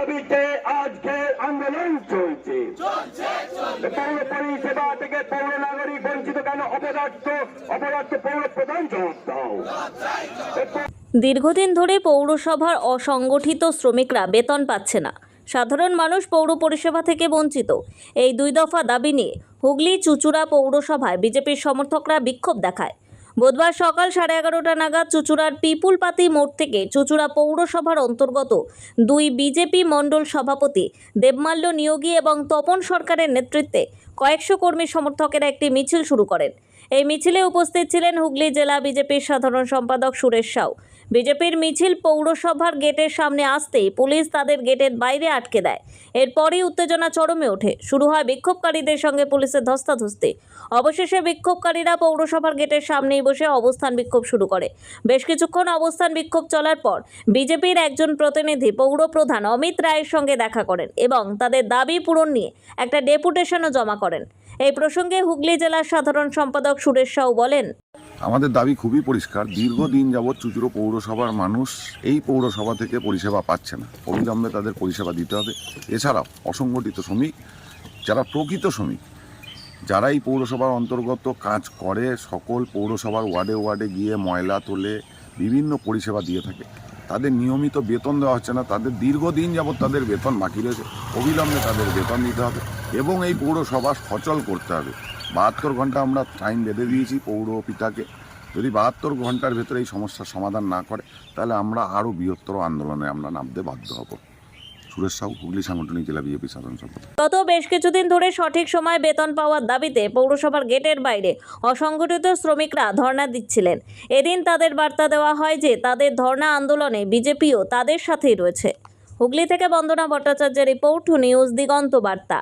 দাবিতে আজকে আন্দোলন চলছে। পৌর পরিষেবা থেকে পৌর নাগরিক বঞ্চিত কেন অপদার্থ? অপদার্থ পৌর প্রধান জবাব দাও দীর্ঘদিন ধরে পৌরসভার অসংগঠিত শ্রমিকরা বেতন পাচ্ছে না। সাধারণ মানুষ পৌর পরিষেবা থেকে বঞ্চিত। এই দুই দফা দাবি নিয়ে হুগলি চুচুড়া পৌরসভায় বিজেপির সমর্থকরা বিক্ষোভ দেখায়। বুধবার সকাল সাড়ে এগারোটা নাগাদ চুচুড়ার পিপুলপাতি মোড় থেকে চুচুড়া পৌরসভার অন্তর্গত দুই বিজেপি মণ্ডল সভাপতি দেবমাল্য নিয়োগী এবং তপন সরকারের নেতৃত্বে কয়েকশো কর্মী সমর্থকেরা একটি মিছিল শুরু করেন। এই মিছিলে উপস্থিত ছিলেন হুগলি জেলা বিজেপির সাধারণ সম্পাদক সুরেশ সাউ। বিজেপির মিছিল পৌরসভার গেটের সামনে আসতেই পুলিশ তাদের গেটের বাইরে আটকে দেয়। এরপরই উত্তেজনা চরমে ওঠে। শুরু হয় বিক্ষোভকারীদের সঙ্গে পুলিশের ধস্তাধস্তি। অবশেষে বিক্ষোভকারীরা পৌরসভার গেটের সামনেই বসে অবস্থান বিক্ষোভ শুরু করে। বেশ কিছুক্ষণ অবস্থান বিক্ষোভ চলার পর বিজেপির একজন প্রতিনিধি পৌর প্রধান অমিত রায়ের সঙ্গে দেখা করেন এবং তাদের দাবি পূরণ নিয়ে একটা ডেপুটেশনও জমা করেন। এই প্রসঙ্গে হুগলি জেলার সাধারণ সম্পাদক সুরেশ সাউ বলেন, আমাদের দাবি খুবই পরিষ্কার। দীর্ঘদিন যাবৎ চুচুড়ো পৌরসভার মানুষ এই পৌরসভা থেকে পরিষেবা পাচ্ছে না। অবিলম্বে তাদের পরিষেবা দিতে হবে। এছাড়াও অসংগঠিত শ্রমিক, যারা প্রকৃত শ্রমিক, যারা এই পৌরসভার অন্তর্গত কাজ করে, সকল পৌরসভার ওয়ার্ডে ওয়ার্ডে গিয়ে ময়লা তোলে বিভিন্ন পরিষেবা দিয়ে থাকে। তাদের নিয়মিত বেতন দেওয়া হচ্ছে না, তাদের দীর্ঘদিন যাবৎ তাদের বেতন বাকি রয়েছে। অবিলম্বে তাদের বেতন দিতে হবে এবং এই পৌরসভা সচল করতে হবে। বাহাত্তর ঘণ্টা আমরা টাইম বেঁধে দিয়েছি পৌর পিতাকে। যদি বাহাত্তর ঘণ্টার ভেতরে এই সমস্যার সমাধান না করে, তাহলে আমরা আরও বৃহত্তর আন্দোলনে আমরা নামতে বাধ্য হব। সুরেশ গত বেশ কিছুদিন ধরে সঠিক সময় বেতন পাওয়ার দাবিতে পৌরসভার গেটের বাইরে অসংগঠিত শ্রমিকরা ধর্ণা দিচ্ছিলেন। এদিন তাদের বার্তা দেওয়া হয় যে, তাদের ধর্ণা আন্দোলনে বিজেপিও তাদের সাথেই রয়েছে। হুগলি থেকে বন্দনা ভট্টাচার্যের রিপোর্ট, নিউজ দিগন্ত বার্তা।